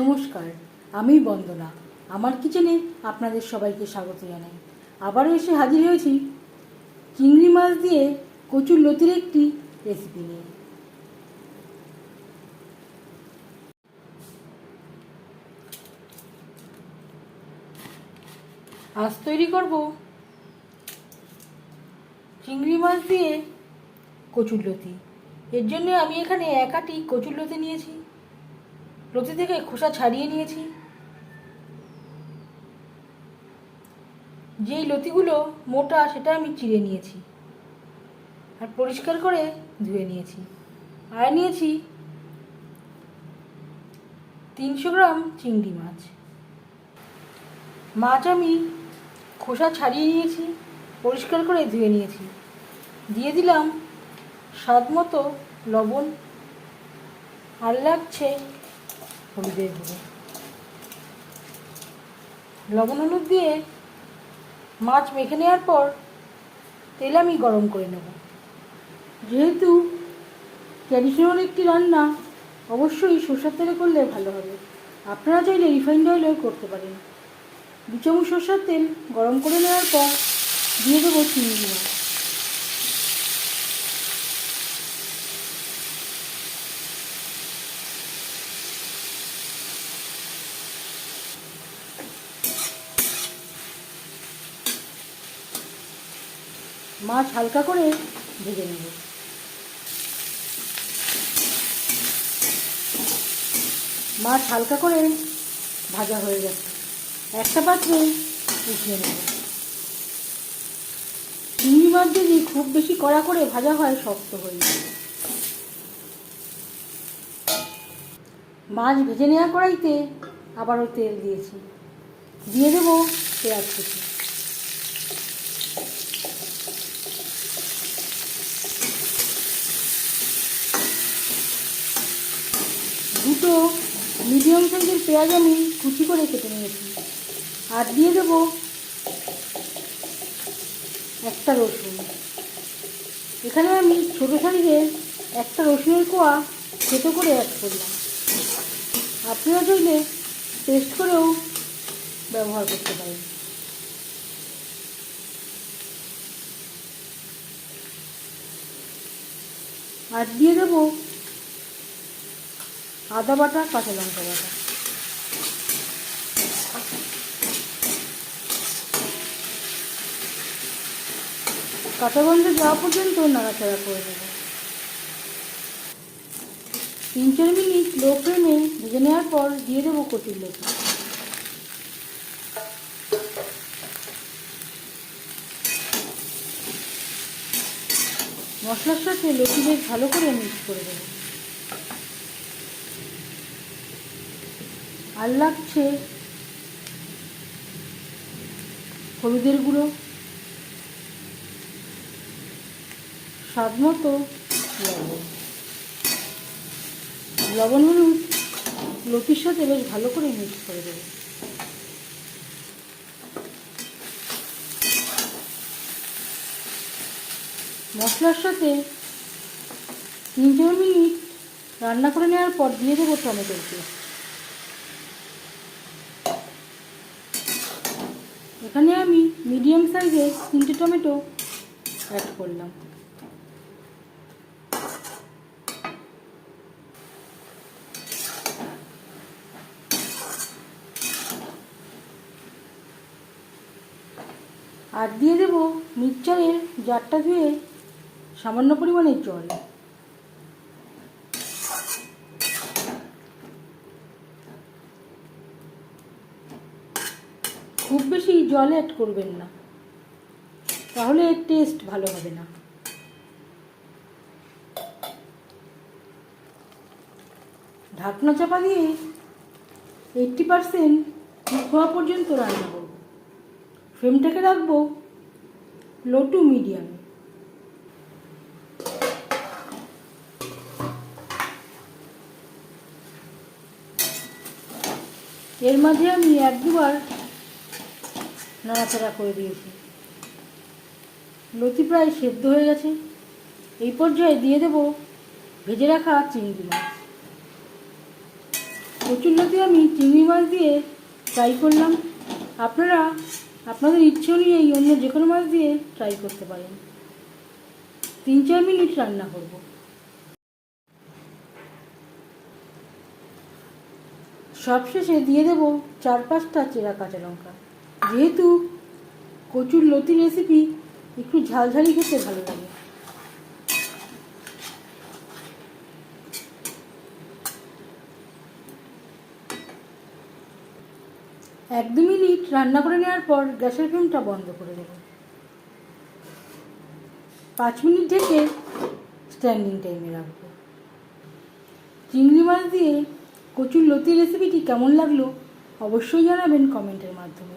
নমস্কার, আমি বন্দনা। আমার কিচেনে আপনাদের সবাইকে স্বাগত জানাই। আবারও এসে হাজির হয়েছি চিংড়ি মাছ দিয়ে কচুর লতির একটি রেসিপি নিয়ে। আজ তৈরি করব চিংড়ি মাছ দিয়ে কচুর লতি। এর জন্য আমি এখানে একাটি কচুর লতি নিয়েছি। লতি থেকে খোসা ছাড়িয়ে নিয়েছি। যেই লতিগুলো মোটা, সেটা আমি চিড়ে নিয়েছি আর পরিষ্কার করে ধুয়ে নিয়েছি। আর নিয়েছি তিনশো গ্রাম চিংড়ি মাছ। মাছ আমি খোসা ছাড়িয়ে নিয়েছি, পরিষ্কার করে ধুয়ে নিয়েছি। দিয়ে দিলাম স্বাদ মতো লবণ। আর লাগছে হলুদের গুঁড়ো। লবণ হলুদ দিয়ে মাছ মেখে নেওয়ার পর তেল আমি গরম করে নেব। যেহেতু ট্র্যাডিশনাল একটি রান্না, অবশ্যই সর্ষের তেলে করলে ভালো হবে। আপনারা চাইলে রিফাইন্ড অয়েলেও করতে পারেন। দু চামচ সর্ষের তেল গরম করে নেওয়ার পর দিয়ে দেবো চিংড়ি মাছ। মাছ হালকা করে ভেজে নেব। মাছ হালকা করে ভাজা হয়ে গেছে। একটা পাত্রে উঠিয়ে নেব। চিংড়ি মাছ যদি খুব বেশি কড়া করে ভাজা হয়, শক্ত হয়ে যাবে। মাছ ভেজে নেওয়া কড়াইতে আবারও তেল দিয়েছি। দিয়ে দেবো পেঁয়াজ কুচি। দুটো মিডিয়াম সাইজের পেঁয়াজ আমি কুচি করে কেটে নিয়েছি। আর দিয়ে দেব একটা রসুন। এখানে আমি ছোটো সাইজের একটা রসুনের কোয়া ছোটো করে অ্যাড করলাম। আপনারা চাইলে পেস্ট করেও ব্যবহার করতে পারেন। আর দিয়ে দেবো আদা বাটা, কাঁচা লঙ্কা বাটা। কাঁচা গন্ধ যাওয়া পর্যন্ত নাড়াচাড়া করে দেব তিন চার মিনিট লো ফ্লেমে ভেজে নেওয়ার পর দিয়ে দেবো কচুর লতি মশলার সাথে লতি বেশ ভালো করে মিক্স করে দেবো আর লাগছে? হলুদের গুঁড়ো? স্বাদ মতো? লবণ লবণ হলুদ? লতির সাথে বেশ ভালো করে মিক্স করে দেবো। মশলার সাথে তিন চার মিনিট রান্না করে নেওয়ার পর দিয়ে দেবো টমেটোর পেস্ট। এখানে আমি মিডিয়াম সাইজের তিনটে টমেটো অ্যাড করলাম। আর দিয়ে দেবো মিক্সচারের জারটা ধুয়ে সামান্য পরিমাণের জল। খুব বেশি জল অ্যাড করবেন না। তাহলে এর টেস্ট ভালো হবে না। ঢাকনা চাপা দিয়ে এইটটি পারসেন্ট কুক হওয়া পর্যন্ত রান্না করব। ফ্লেমটাকে রাখব লো টু মিডিয়াম এর মাঝে আমি এক দুবার নাড়াচাড়া করে দিয়েছি। লতি প্রায় সেদ্ধ হয়ে গেছে। এই পর্যায়ে দিয়ে দেব ভেজে রাখা চিংড়ি মাছ। প্রচুর লতি আমি চিংড়ি মাছ দিয়ে ট্রাই করলাম। আপনারা, আপনাদের ইচ্ছে অনুযায়ী অন্য যে কোনো মাছ দিয়ে ট্রাই করতে পারেন। তিন চার মিনিট রান্না করব। সবশেষে দিয়ে দেব চার পাঁচটা চেরা কাঁচা লঙ্কা। যেহেতু কচুর লতি রেসিপি একটু ঝালঝালি খেতে ভালো লাগে। এক দু মিনিট রান্না করে নেওয়ার পর গ্যাসের ফ্লেমটা বন্ধ করে দেব। পাঁচ মিনিট ঢেকে স্ট্যান্ডিং টাইমে রাখব। চিংড়ি মাছ দিয়ে কচুর লতি রেসিপিটি কেমন লাগল অবশ্যই জানাবেন কমেন্টের মাধ্যমে।